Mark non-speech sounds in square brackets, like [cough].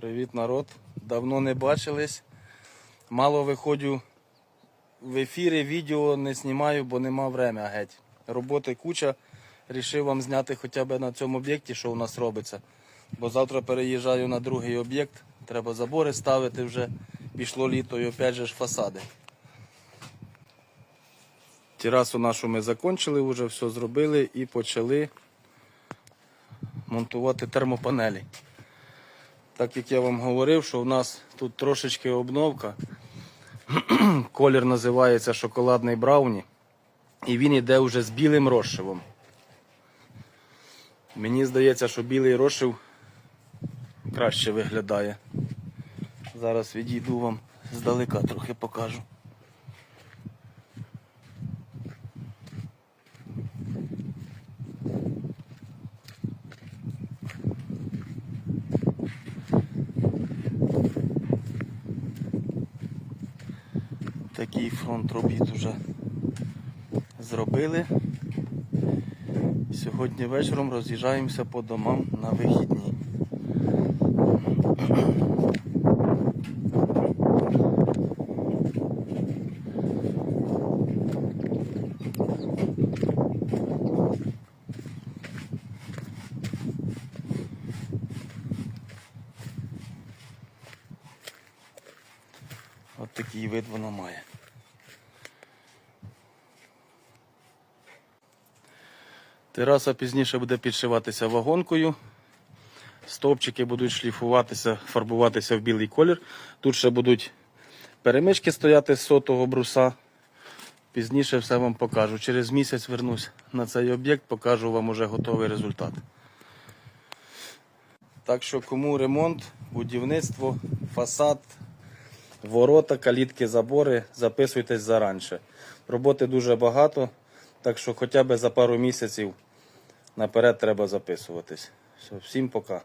Привіт, народ. Давно не бачились. Мало виходжу в ефірі, відео не знімаю, бо нема времени геть. Роботи куча. Рішив вам зняти хоча б на цьому об'єкті, що у нас робиться. Бо завтра переїжджаю на другий об'єкт. Треба забори ставити вже. Пішло літо і опять же ж фасади. Терасу нашу ми закончили, вже все зробили і почали монтувати термопанелі. Так як я вам говорив, що в нас тут трошечки обновка. [clears throat] Колір називається шоколадний брауні. І він йде вже з білим розшивом. Мені здається, що білий розшив краще виглядає. Зараз відійду вам здалека трохи покажу. Такий фронт робіт вже зробили. Сьогодні вечором роз'їжджаємося по домам на вихідні. От такий вид воно має. Тераса пізніше буде підшиватися вагонкою. Стовпчики будуть шліфуватися, фарбуватися в білий колір. Тут ще будуть перемички стояти з сотого бруса. Пізніше все вам покажу. Через місяць вернусь на цей об'єкт, покажу вам уже готовий результат. Так що кому ремонт, будівництво, фасад, ворота, калітки, забори, записуйтесь заранше. Роботи дуже багато, так що хоча б за пару місяців наперед треба записуватись. Всім пока.